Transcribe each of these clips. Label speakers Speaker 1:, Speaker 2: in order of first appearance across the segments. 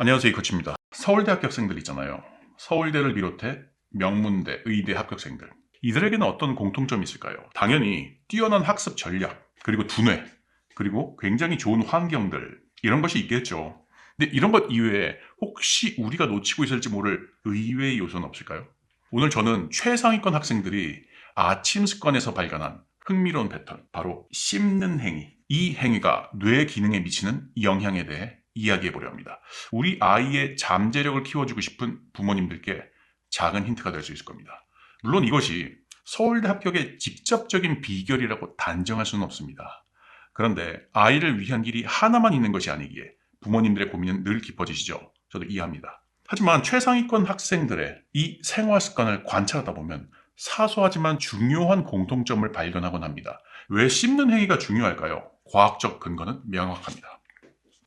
Speaker 1: 안녕하세요 이코치입니다. 서울대 합격생들 있잖아요. 서울대를 비롯해 명문대, 의대 합격생들. 이들에게는 어떤 공통점이 있을까요? 당연히 뛰어난 학습 전략, 그리고 두뇌, 그리고 굉장히 좋은 환경들 이런 것이 있겠죠. 근데 이런 것 이외에 혹시 우리가 놓치고 있을지 모를 의외의 요소는 없을까요? 오늘 저는 최상위권 학생들이 아침 습관에서 발견한 흥미로운 패턴, 바로 씹는 행위. 이 행위가 뇌 기능에 미치는 영향에 대해 이야기해 보려 합니다. 우리 아이의 잠재력을 키워주고 싶은 부모님들께 작은 힌트가 될 수 있을 겁니다. 물론 이것이 서울대 합격의 직접적인 비결이라고 단정할 수는 없습니다. 그런데 아이를 위한 길이 하나만 있는 것이 아니기에 부모님들의 고민은 늘 깊어지시죠. 저도 이해합니다. 하지만 최상위권 학생들의 이 생활 습관을 관찰하다 보면 사소하지만 중요한 공통점을 발견하곤 합니다. 왜 씹는 행위가 중요할까요? 과학적 근거는 명확합니다.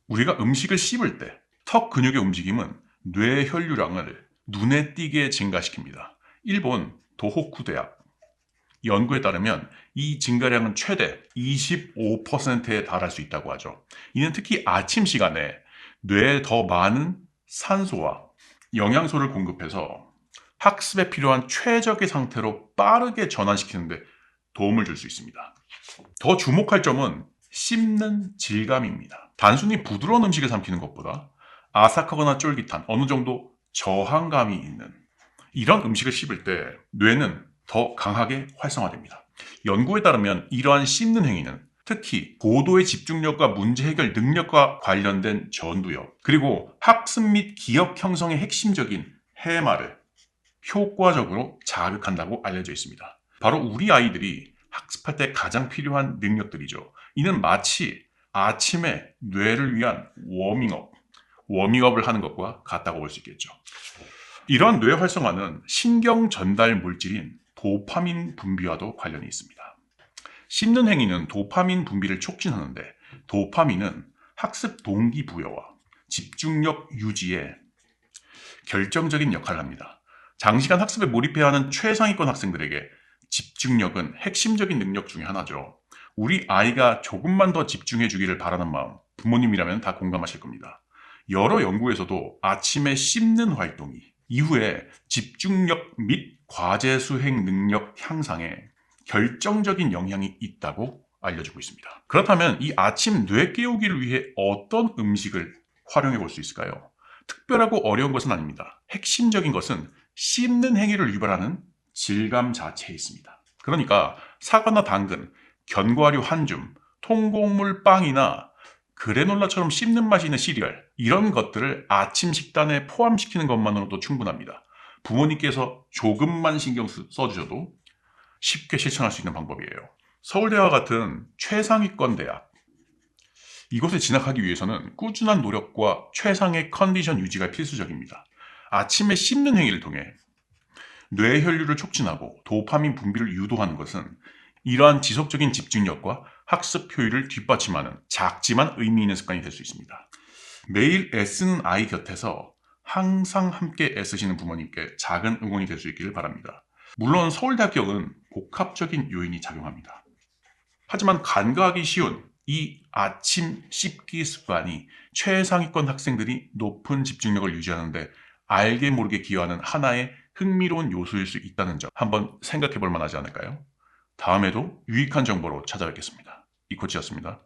Speaker 1: 우리가 음식을 씹을 때 턱 근육의 움직임은 뇌 혈류량을 눈에 띄게 증가시킵니다. 일본 도호쿠 대학 연구에 따르면 이 증가량은 최대 25%에 달할 수 있다고 하죠. 이는 특히 아침 시간에 뇌에 더 많은 산소와 영양소를 공급해서 학습에 필요한 최적의 상태로 빠르게 전환시키는데 도움을 줄 수 있습니다. 더 주목할 점은 씹는 질감입니다. 단순히 부드러운 음식을 삼키는 것보다 아삭하거나 쫄깃한 어느 정도 저항감이 있는 이런 음식을 씹을 때 뇌는 더 강하게 활성화됩니다. 연구에 따르면 이러한 씹는 행위는 특히 고도의 집중력과 문제 해결 능력과 관련된 전두엽, 그리고 학습 및 기억 형성의 핵심적인 해마를 효과적으로 자극한다고 알려져 있습니다. 바로 우리 아이들이 학습할 때 가장 필요한 능력들이죠. 이는 마치 아침에 뇌를 위한 워밍업, 워밍업을 하는 것과 같다고 볼 수 있겠죠. 이러한 뇌 활성화는 신경 전달 물질인 도파민 분비와도 관련이 있습니다. 씹는 행위는 도파민 분비를 촉진하는데 도파민은 학습 동기부여와 집중력 유지에 결정적인 역할을 합니다. 장시간 학습에 몰입해야 하는 최상위권 학생들에게 집중력은 핵심적인 능력 중에 하나죠. 우리 아이가 조금만 더 집중해 주기를 바라는 마음, 부모님이라면 다 공감하실 겁니다. 여러 연구에서도 아침에 씹는 활동이 이후에 집중력 및 과제 수행 능력 향상에 결정적인 영향이 있다고 알려주고 있습니다. 그렇다면 이 아침 뇌 깨우기를 위해 어떤 음식을 활용해 볼 수 있을까요? 특별하고 어려운 것은 아닙니다. 핵심적인 것은 씹는 행위를 유발하는 질감 자체에 있습니다. 그러니까 사과나 당근, 견과류 한 줌, 통곡물 빵이나 그래놀라처럼 씹는 맛이 있는 시리얼 이런 것들을 아침 식단에 포함시키는 것만으로도 충분합니다. 부모님께서 조금만 신경 쓰- 써주셔도 쉽게 실천할 수 있는 방법이에요. 서울대와 같은 최상위권 대학 이곳에 진학하기 위해서는 꾸준한 노력과 최상의 컨디션 유지가 필수적입니다. 아침에 씹는 행위를 통해 뇌 혈류를 촉진하고 도파민 분비를 유도하는 것은 이러한 지속적인 집중력과 학습 효율을 뒷받침하는 작지만 의미 있는 습관이 될 수 있습니다. 매일 애쓰는 아이 곁에서 항상 함께 애쓰시는 부모님께 작은 응원이 될 수 있기를 바랍니다. 물론 서울대 합격은 복합적인 요인이 작용합니다. 하지만 간과하기 쉬운 이 아침 씹기 습관이 최상위권 학생들이 높은 집중력을 유지하는데 알게 모르게 기여하는 하나의 흥미로운 요소일 수 있다는 점 한번 생각해 볼 만하지 않을까요? 다음에도 유익한 정보로 찾아뵙겠습니다. 이코치였습니다.